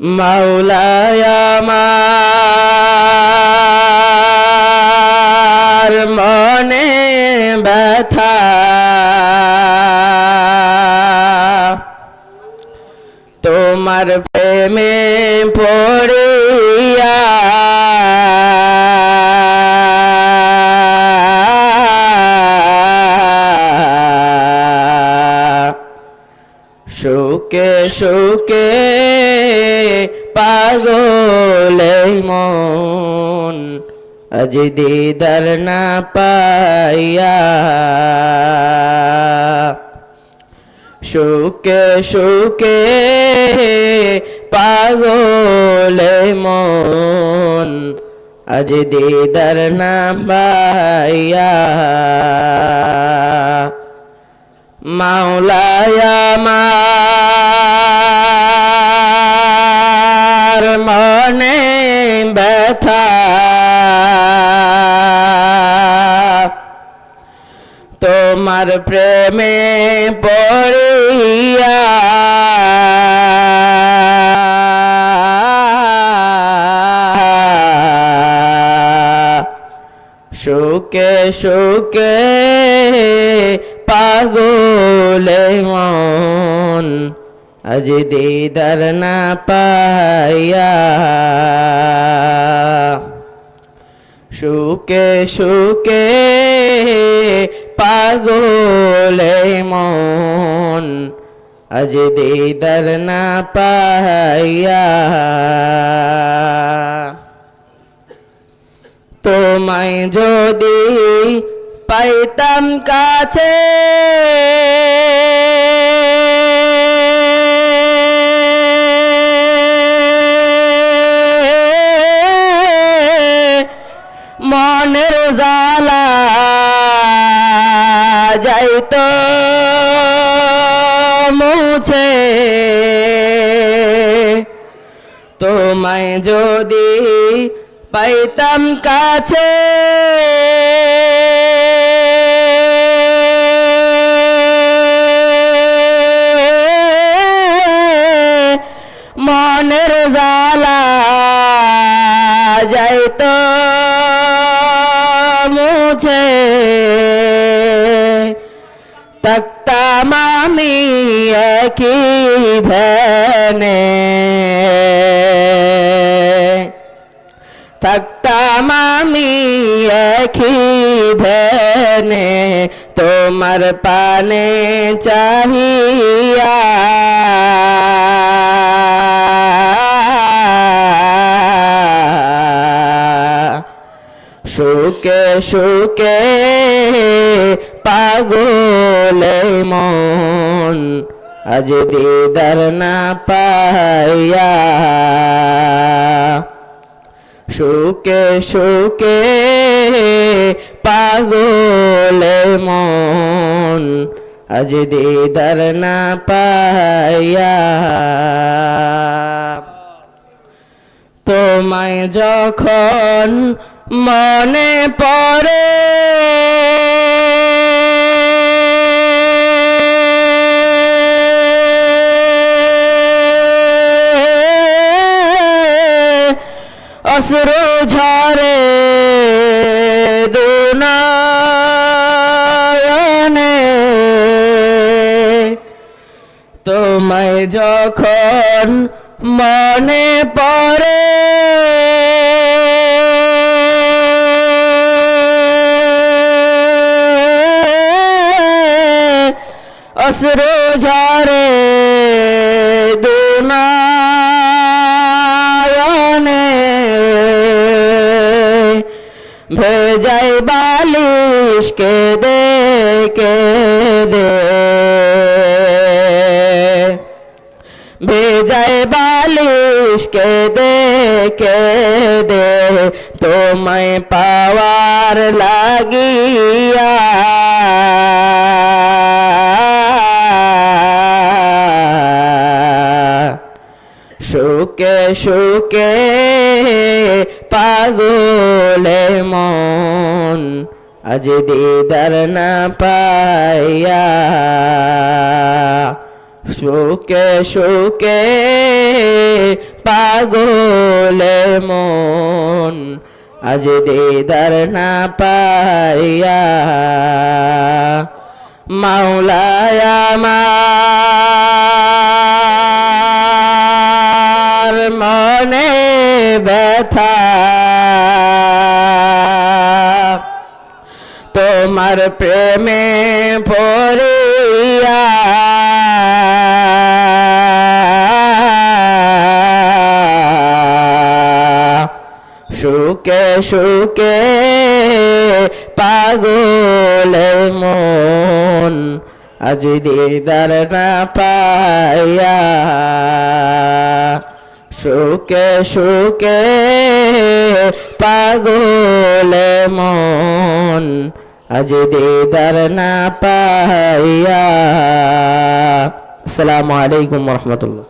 মাওলায় আমার মনে ব্যথা। তোমার প্রেমে আজ দিদার না পাইয়া। সুকে সুকে পাগলে মন, আজ দিদার না পাইয়া। মাওলায় আমার মনে ব্যথা তোমার প্রেমে পড়িয়া। সুকে সুকে পাগলে মন আজ দিদার না পাইয়া। সুকে সুকে পাগলে মন। আজ দিদার না পাইয়া তোমায় যদি পাইতাম কাছে যাইতো মুছে। তোমায় যদি পাইতাম কাছে মনের জালা যাইতো মুছে। তক্তাম আমি একই ভেনে থাকতাম আমি তোমার পানে চাহিয়া সুকে সুকে মন আজ দিদার না পাইয়া। সুকে সুকে পাগলে মন আজ দিদার না পাইয়া। তোমায় যখন মনে পড়ে অশ্রু ঝরে দুনয়নে। তোমায় যখন মনে পড়ে অশ্রু ঝরে ভেজাই বালিশ কে দে কে দে ভেজাই বালিশ কে দে কে দে তোমায় পাওয়ার লাগিয়া সুকে সুকে আজ দিদার না পাইয়া। সুকে সুকে পাগলে মন আজ দিদার না পাইয়া। মাওলায় আমার মনে ব্যথা তোমার প্রেমে পড়িয়া সুকে সুকে পাগল মন আজ দিদার না পাইয়া। সুকে সুকে পাগল মন আজ দিদার না পাইয়া আসসালামু আলাইকুম রহমতুল্লাহ